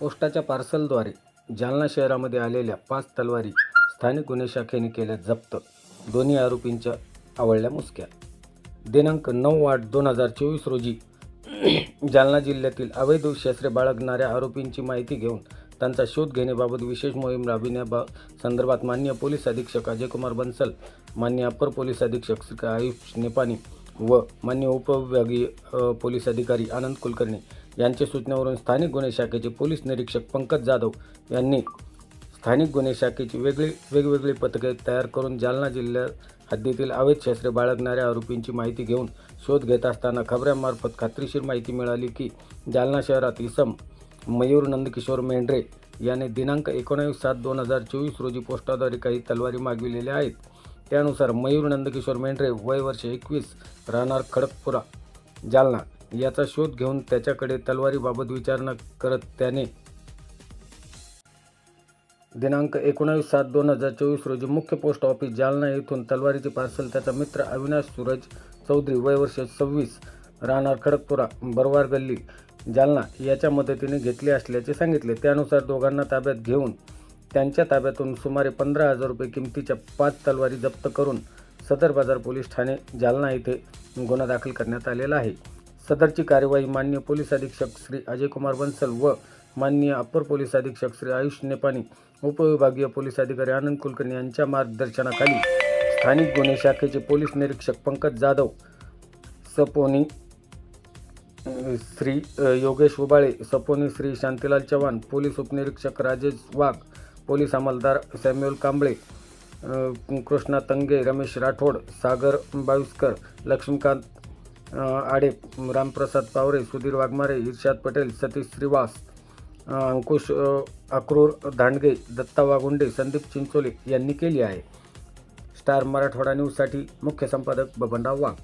पोस्टाच्या पार्सलद्वारे जालना शहरामध्ये आलेल्या पाच तलवारी स्थानिक गुन्हे शाखेने केल्या जप्त. दोन्ही आरोपींच्या आवडल्या मुसक्या. दिनांक नऊ आठ दोन हजार चोवीस रोजी जालना जिल्ह्यातील अवैध शस्त्रे बाळगणाऱ्या आरोपींची माहिती घेऊन त्यांचा शोध घेण्याबाबत विशेष मोहीम राबविण्याबा संदर्भात मान्य पोलीस अधीक्षक अजयकुमार बन्सल मान्य अप्पर पोलीस अधीक्षक श्री आयुष नेपानी व मान्य उपविभागीय पोलीस अधिकारी आनंद कुलकर्णी यांच्या सूचनेवरून स्थानिक गुन्हे शाखेचे पोलीस निरीक्षक पंकज जाधव यांनी स्थानिक गुन्हे शाखेची वेगळी वेगवेगळी पथके तयार करून जालना जिल्ह्यात हद्दीतील अवैध शस्त्रे बाळगणाऱ्या आरोपींची माहिती घेऊन शोध घेत असताना खबऱ्यांमार्फत खात्रीशीर माहिती मिळाली की जालना शहरात इसम मयूर नंदकिशोर मेंढरे याने दिनांक एकोणावीस सात दोन हजार चोवीस रोजी पोस्टाद्वारे काही तलवारी मागविलेल्या आहेत. त्यानुसार मयूर नंदकिशोर मेंढरे वय वर्ष एकवीस राहणार खडकपुरा जालना. याचा शोध घेऊन त्याच्याकडे तलवारीबाबत विचारणा करत त्याने दिनांक एकोणावीस सात दोन हजार चोवीस रोजी मुख्य पोस्ट ऑफिस जालना येथून तलवारीचे पार्सल त्याचा मित्र अविनाश सूरज चौधरी वय वर्ष सव्वीस राहणार खडकपुरा बरवार गल्ली जालना याच्या मदतीने घेतले असल्याचे सांगितले. त्यानुसार दोघांना ताब्यात घेऊन त्यांच्या ताब्यातून सुमारे पंधरा हजार रुपये किमतीच्या पाच तलवारी जप्त करून सदर बाजार पोलीस ठाणे जालना येथे गुन्हा दाखल करण्यात आलेला आहे. सदरची कार्यवाही मान्य पोलीस अधीक्षक श्री अजयकुमार बन्सल व माननीय अप्पर पोलीस अधीक्षक श्री आयुष नेपानी उपविभागीय पोलीस अधिकारी आनंद कुलकर्णी यांच्या मार्गदर्शनाखाली स्थानिक गुन्हे शाखेचे पोलीस निरीक्षक पंकज जाधव सपोनी श्री योगेश उबाळे सपोनी श्री शांतीलाल चव्हाण पोलीस उपनिरीक्षक राजेश वाघ पोलीस अंमलदार सॅम्युअल कांबळे कृष्णा तंगे रमेश राठोड सागर बाविस्कर लक्ष्मीकांत आडे रामप्रसाद पावरे सुधीर वाघमारे इर्षाद पटेल सतीश श्रीवास अंकुश अक्रूर धांडगे दत्ता वागुंडे संदीप चिंचोले यांनी केली आहे. स्टार मराठवाडा न्यूजसाठी मुख्य संपादक बबनराव वाघ.